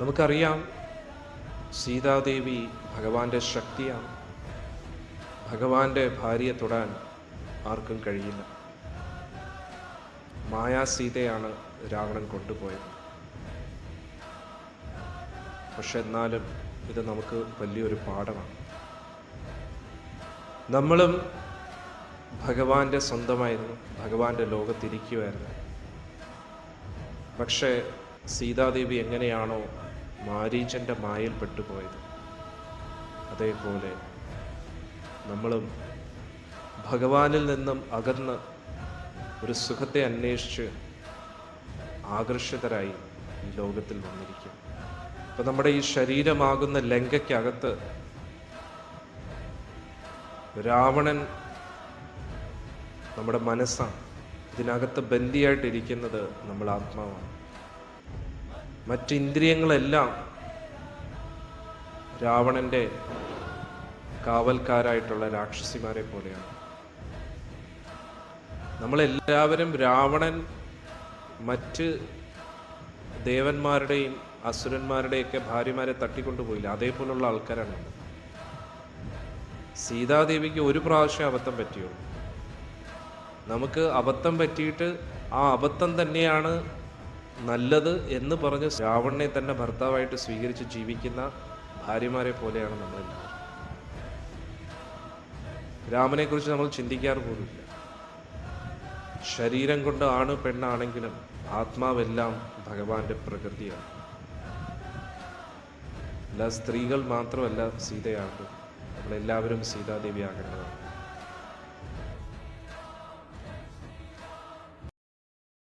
നമുക്കറിയാം സീതാദേവി ഭഗവാന്റെ ശക്തിയാണ്. ഭഗവാന്റെ ഭാര്യയെ തൊടാൻ ആർക്കും കഴിയില്ല. മായാസീതയാണ് രാവണൻ കൊണ്ടുപോയത്. പക്ഷെ എന്നാലും ഇത് നമുക്ക് വലിയൊരു പാഠമാണ്. നമ്മളും ഭഗവാന്റെ സ്വന്തമായിരുന്നു. ഭഗവാന്റെ ലോകത്തിരിക്കുമായിരുന്നു പക്ഷേ സീതാദേവി എങ്ങനെയാണോ മാരീചന്റെ മായയിൽ പെട്ടുപോയത്. അതേപോലെ നമ്മളും ഭഗവാനിൽ നിന്നും അകന്ന് ഒരു സുഖത്തെ അന്വേഷിച്ച് ആകർഷിതരായി ഈ ലോകത്തിൽ വന്നിരിക്കും. അപ്പം നമ്മുടെ ഈ ശരീരമാകുന്ന ലങ്കയ്ക്കകത്ത് രാവണൻ നമ്മുടെ മനസ്സാണ്. ഇതിനകത്ത് ബന്ദിയായിട്ടിരിക്കുന്നത് നമ്മൾ ആത്മാവാണ്. മറ്റ് ഇന്ദ്രിയങ്ങളെല്ലാം രാവണന്റെ കാവൽക്കാരായിട്ടുള്ള രാക്ഷസിമാരെ പോലെയാണ്. നമ്മളെല്ലാവരും രാവണൻ മറ്റ് ദേവന്മാരുടെയും അസുരന്മാരുടെയൊക്കെ ഭാര്യമാരെ തട്ടിക്കൊണ്ടുപോയില്ല. അതേപോലുള്ള ആൾക്കാരാണ് സീതാദേവിക്ക് ഒരു പ്രാവശ്യം അബദ്ധം പറ്റിയുള്ളൂ. നമുക്ക് അബദ്ധം പറ്റിയിട്ട് ആ അബദ്ധം തന്നെയാണ് നല്ലത് എന്ന് പറഞ്ഞ് രാവണനെ തന്നെ ഭർത്താവായിട്ട് സ്വീകരിച്ച് ജീവിക്കുന്ന ഭാര്യമാരെ പോലെയാണ് നമ്മളെല്ലാവരും. രാമനെ കുറിച്ച് നമ്മൾ ചിന്തിക്കാറ് പോലുമില്ല. ശരീരം കൊണ്ട് ആണ് പെണ്ണാണെങ്കിലും ആത്മാവെല്ലാം ഭഗവാന്റെ പ്രകൃതിയാണ്. അല്ല സ്ത്രീകൾ മാത്രമല്ല സീതയാകും നമ്മളെല്ലാവരും സീതാദേവി ആകേണ്ടതാണ്